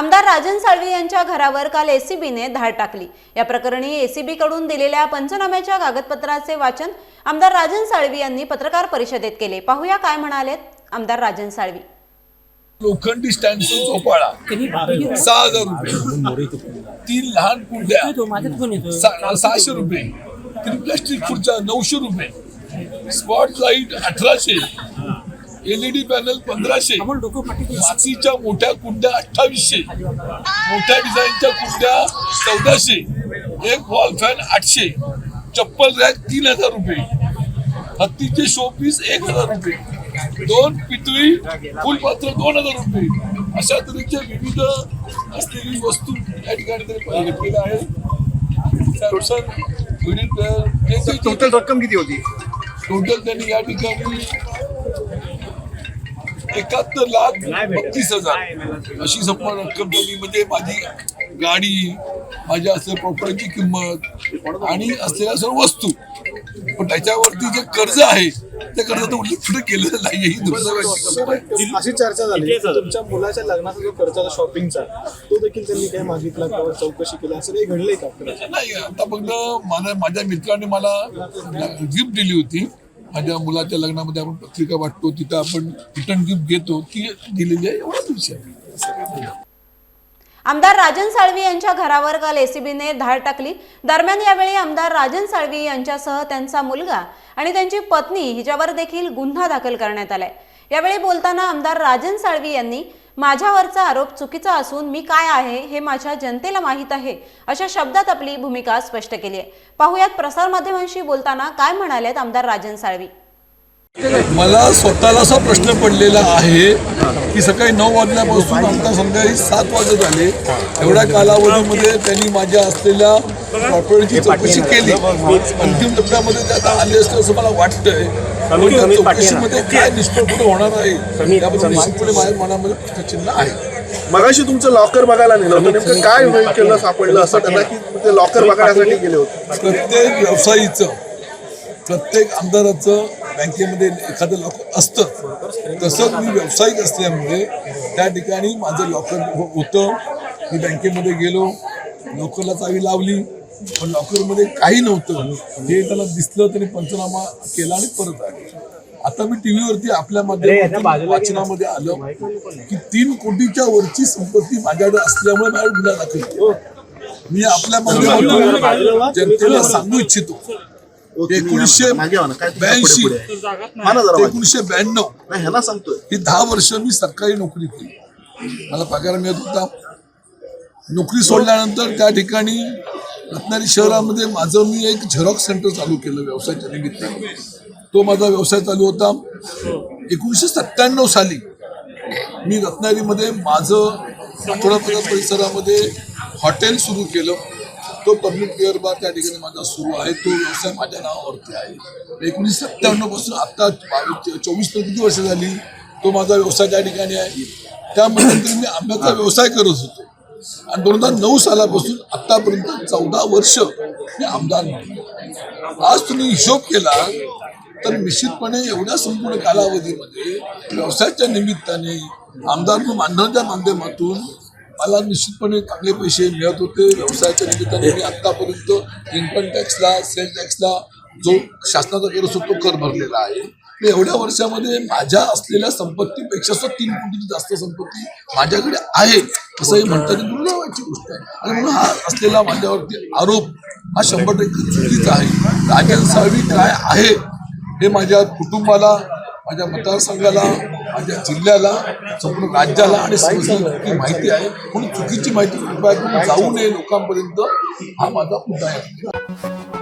आमदार राजन साळवी यांच्या घरावर काल एसीबीने धाड टाकली. या प्रकरणी एसीबी कडून दिलेल्या पंचनाम्याच्या कागदपत्राचे वाचन आमदार राजन साळवी यांनी पत्रकार परिषदेत केले. पाहूया काय म्हणालेत आमदार राजन साळवी. लोखंडी स्टँड झोपाळा. सहा हजार रुपये. तीन लहान कुंड्या. सा- सहाशे रुपये. तीन प्लास्टिक खुर्च्या नऊशे रुपये. स्पॉट लाइट अठराशे. एलईडी पॅनल पंधराशे. मातीच्या मोठ्या कुंड्या अठ्ठावीसशे. मोठ्या डिझाईनच्या कुंड्या चौदाशे. एक वॉल फॅन आठशे. चप्पल रॅक तीन हजार रुपये. हत्तीचे शोपीस एक हजार रुपये. दोन पितळी फुलपात्र दोन हजार रुपये. अशा तऱ्हेच्या विविध असलेली वस्तू या ठिकाणी त्यांनी घेतलेल्या आहे. सॅमसंग पीडित, अ, जे- जे- टोटल रक्कम किती होती? टोटल त्यांनी या ठिकाणी एकाहत्तर लाख बत्तीस हजार. अशी संपूर्ण रक्कम त्यांनी म्हणजे माझी गाडी माझ्या असलेल्या प्रॉपर्टीची किंमत आणि असलेल्या सर्व वस्तू. पण त्याच्यावरती जे कर्ज आहे त्या कर्जाचा उल्लेख कुठे केलेला नाही ही अशी चर्चा झाली. तुमच्या मुलाच्या लग्नाचा जो खर्च होता शॉपिंगचा तो देखील त्यांनी काय मागितला किंवा चौकशी केली? असं काही घडलंय का? नाही आता फक्त मला माझ्या मित्राने मला गिफ्ट दिली होती. माझ्या मुलाच्या लग्नामध्ये आपण पत्रिका वाटतो तिथं आपण रिटर्न गिफ्ट घेतो ती दिलेली आहे एवढाच विषय आमदार राजन साळवी यांच्या घरावर काल एसीबीने धाड टाकली. दरम्यान यावेळी आमदार राजन साळवी यांच्यासह त्यांचा मुलगा आणि त्यांची पत्नी हिच्यावर देखील गुन्हा दाखल करण्यात आलाय. यावेळी बोलताना आमदार राजन साळवी यांनी माझ्यावरचा आरोप चुकीचा असून मी काय आहे हे माझ्या जनतेला माहीत आहे अशा शब्दात आपली भूमिका स्पष्ट केली आहे. पाहुयात प्रसारमाध्यमांशी बोलताना काय म्हणालेत आमदार राजन साळवी? मला स्वतःला असा प्रश्न पडलेला आहे की सकाळी नऊ वाजल्यापासून आमचा संध्याकाळी सात वाजत आले. एवढ्या कालावधीमध्ये त्यांनी माझ्या असलेल्या प्रॉपर्टीची चौकशी केली. अंतिम टप्प्यामध्ये ते आता आले असते असं मला वाटतंय. चौकशीमध्ये काय निष्पन्न होणार आहे? याबद्दल निश्चितपणे माझ्या मनामध्ये प्रश्नचिन्ह आहे. मगाशी तुमचं लॉकर बघायला नेलं होतं. नेमकं काय होईल केलं सापडलं असं? त्यांना की ते लॉकर बघण्यासाठी गेले होते. प्रत्येक व्यवसायीचं प्रत्येक आमदाराचं बँकेमध्ये एखादं लॉकर असतं. तसंच मी व्यावसायिक असल्यामुळे त्या ठिकाणी माझं लॉकर होतं. मी बँकेमध्ये गेलो. लॉकरला चावी लावली. पण लॉकरमध्ये काही नव्हतं. हे त्याला दिसलं त्याने पंचनामा केला आणि परत आले. आता मी टीव्हीवरती आपल्या माध्यमातून वाचनामध्ये आलं की तीन कोटीच्या वरची संपत्ती माझ्याकडे असल्यामुळे माझ्याकडे गुन्हा दाखल. मी आपल्या माध्यमातून जनतेला सांगू इच्छितो. एकोणीसशे ब्याऐंशी. एकोणीसशे ब्याण्णव. ह्यांना सांगतोय. ही दहा वर्ष मी सरकारी नोकरी केली. मला पगार मिळत होता. नोकरी सोडल्यानंतर त्या ठिकाणी रत्नागिरी शहरामध्ये माझं मी एक झेरॉक्स सेंटर चालू केलं व्यवसायाच्या निमित्ताने. तो माझा व्यवसाय चालू होता. एकोणीसशे सत्त्याण्णव साली मी रत्नागिरीमध्ये माझं आठवडा परिसरामध्ये हॉटेल सुरू केलं. तो पब्लिक वेअर बार त्या ठिकाणी माझा सुरू आहे. तो व्यवसाय माझ्या नावावरती आहे. एकोणीसशे सत्त्याण्णवपासून बावीस चोवीस ते किती वर्ष झाली? तो माझा व्यवसाय त्या ठिकाणी आहे. त्यामध्ये मी आंब्याचा व्यवसाय करत होतो. आणि दोन हजार नऊ सालापासून आतापर्यंत चौदा वर्ष मी आमदार आज तुम्ही हिशोब केला तर निश्चितपणे एवढ्या संपूर्ण कालावधीमध्ये व्यवसायाच्या निमित्ताने आमदार म्हणून मानधनाच्या माध्यमातून मला निश्चितपणे चांगले पैसे मिळत होते. व्यवसायाच्या निमित्ताने मी आतापर्यंत इन्कम टॅक्सला सेल टॅक्सला जो शासनाचा कर असतो तो कर भरलेला आहे. एवढ्या वर्षामध्ये माझ्या असलेल्या संपत्तीपेक्षा सुद्धा तीन कोटीची जास्त संपत्ती माझ्याकडे आहे असंही म्हणतात. ही दुर्दैवाची गोष्ट आहे. आणि म्हणून हा असलेला माझ्यावरती आरोप हा शंभर टक्के चुकीचा आहे. राजन साळवी काय आहे हे माझ्या कुटुंबाला माझ्या मतदारसंघाला माझ्या जिल्ह्याला संपूर्ण राज्याला आणि संस्थेला माहिती आहे. म्हणून चुकीची माहिती जाऊ नये लोकांपर्यंत हा माझा मुद्दा आहे.